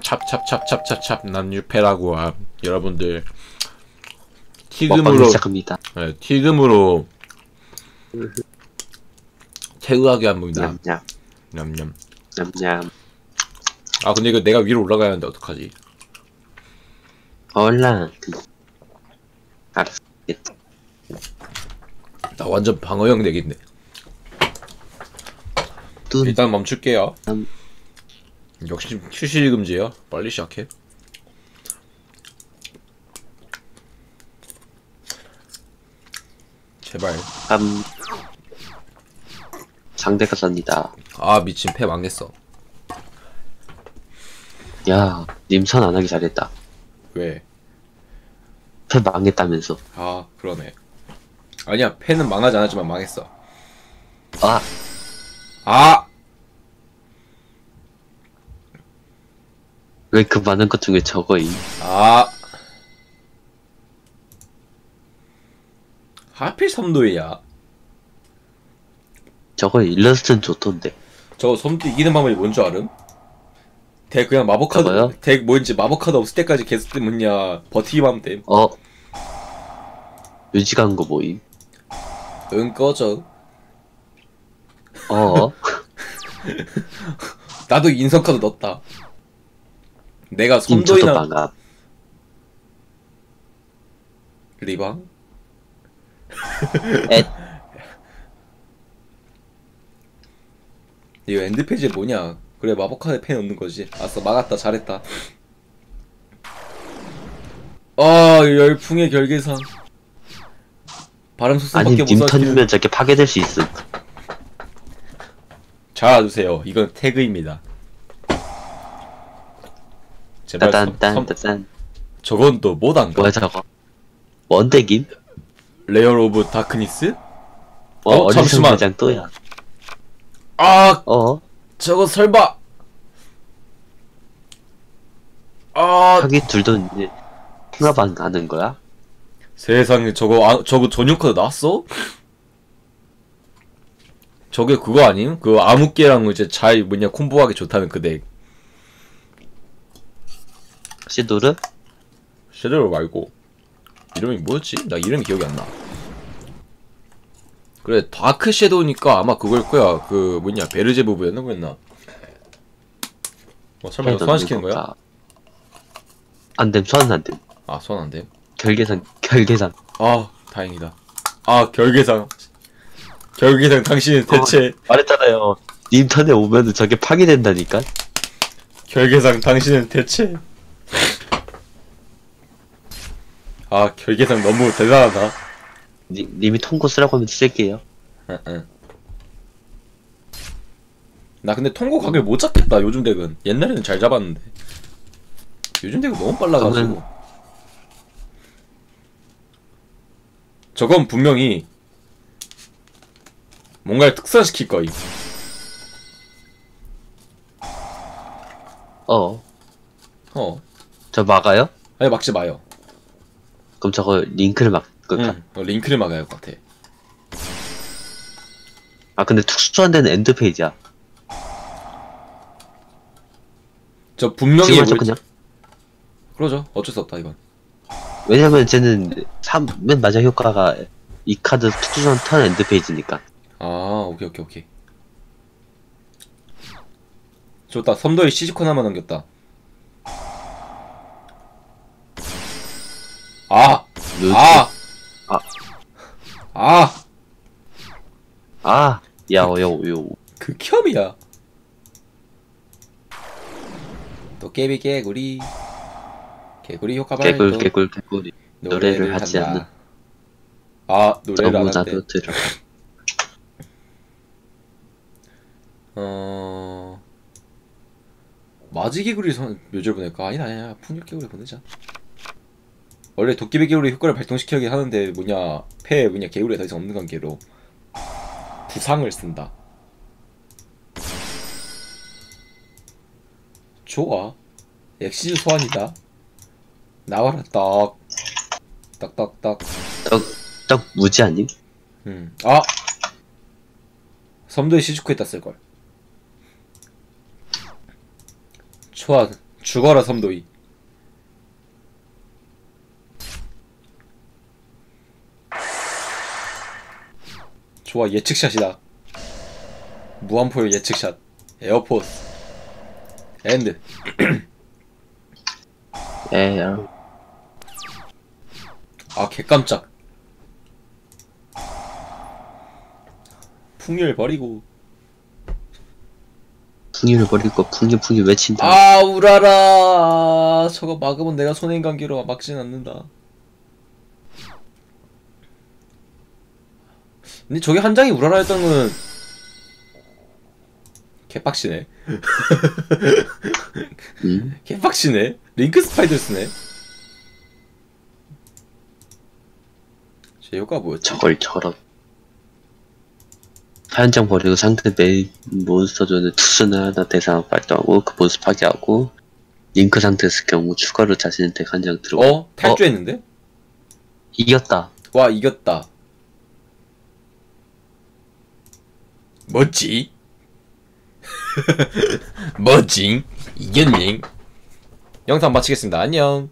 찹찹찹찹찹찹 난 유패라고 함 여러분들 티금으로 시작합니다. 네, 티금으로 태우하게 합니다 냠냠 냠냠 냠냠. 아 근데 이거 내가 위로 올라가야 하는데 어떡하지 얼라. 알았어. 나 완전 방어형 뚠. 일단 멈출게요 음. 역시 휴식 금지예요 빨리 시작해 제발 감. 상대가 쌉니다. 아 미친 패 망했어 야, 님선 안 하기 잘했다. 왜? 패 망했다면서. 아 그러네 아니야 패는 망하지 않았지만 망했어 아, 아! 왜 그 많은 것 중에 저거이? 아! 하필 섬도이야 저거 일러스트는 좋던데. 저거 섬도 이기는 방법이 뭔 줄 알음? 대 그냥 마법 카드 저거요? 대 뭐인지 마법 카드 없을 때까지 계속 뜨면 뭐냐 버티기만 하면 돼. 어? 유지간 거 뭐임? 응 꺼져. 어? 나도 인성 카드 넣었다. 내가 섬도이나 방압. 리방? 엣. 이거 엔드 페이지 뭐냐? 그래 마법 카드 펜 넣는 거지. 아싸 막았다 잘했다. 아 열풍의 결계상. 바람 아니, 속성밖에 못님 쏴주는. 턴이면 저게 파괴될 수 있음. 잘 알아두세요. 이건 태그입니다. 제발 섬, 섬, 따단딴따단. 저건 또 뭐단가? 뭐야, 저거? 원대김? 레어 오브 다크니스? 어, 어, 잠시만. 대장 또야. 아 어? 저거 설마 아 하긴 둘도 이제 통합 안 가는 거야? 세상에 저거 아, 저거 전용 카드 나왔어? 저게 그거 아님? 그 아무개랑 이제 잘 뭐냐 콤보하기 좋다는 그 덱. 시도르? 섀도우 말고 이름이 뭐였지? 나 이름이 기억이 안 나. 그래 다크 섀도우니까 아마 그걸 거야. 그 뭐냐 베르제부부였나 그랬나? 어 설마 이거 소환시키는 거야? 안됨, 소환 안됨. 아 소환 안 돼. 결계산, 결계산. 아 다행이다. 아 결계상. 결계상 당신은 대체 말했잖아요. 님 턴에 오면은 저게 파괴된다니까? 결계상 당신은 대체 아 결계상 너무 대단하다. 니, 님이 통고 쓰라고 하면 쓸게요. 응, 응. 나 근데 통고 각을 못 잡겠다 요즘 덱은 옛날에는 잘 잡았는데 요즘 덱은 너무 빨라가지고 저는- 저건 분명히 뭔가를 특사시킬 거임 어. 어 저 막아요? 아니 막지 마요 그럼 저거 링크를 막, 그, 응. 어, 링크를 막아야 할 것 같아 아, 근데 특수 소환되는 엔드 페이지야. 저 분명히 지금 뭐지- 그냥. 그러죠 어쩔 수 없다 이건 왜냐면 쟤는 3, 맨 마지막 효과가 이 카드 특수 소환 턴 엔드 페이지니까. 아 오케이 오케이 오케이 좋다 섬도에 시즈코 하나만 남겼다 아! 요- 아! 아. 아! 아, 야, 어, 야, 요. 극혐이야 또 깨비 개구리 효과 발동 개굴, 개굴, 개굴이. 노래를 하지 한다. 않는. 아 노래를 안 한대 들어. 어... 마지 개구리 선 묘지를 보낼까? 아니다 아니야 풍력 개구리 보내자 원래 도깨비 개구리 효과를 발동시키게 하는데 뭐냐 폐에 뭐냐 개구리가 더 이상 없는 관계로 부상을 쓴다 좋아 엑시즈 소환이다 나와라 떡 딱딱딱 떡, 떡 무지 아님? 음. 아! 섬도에 시즈코에 땄을걸. 좋아. 죽어라 섬도이 좋아 예측샷이다. 무한포의 예측샷. 에어포스. 엔드. 에, 아 개깜짝. 풍열 버리고. 풍이를 버리고 풍이 풍이 외친다. 아 우라라. 저거 막으면 내가 손해인 관계로 막진 않는다 근데 저게 한 장이 우라라 했던 거는 개빡치네 음? 개빡치네 링크 스파이더스네 제 효과 뭐였지? 저걸 저런. 한장 버리고 상대 메인 몬스터존에 투수나 하나 대상 발동하고 그 몬스 파괴하고 링크 상태였을 경우 추가로 자신의 덱한장 들고 어? 탈주했는데? 이겼다. 와 이겼다 멋지? 멋지? 이겼니? 영상 마치겠습니다. 안녕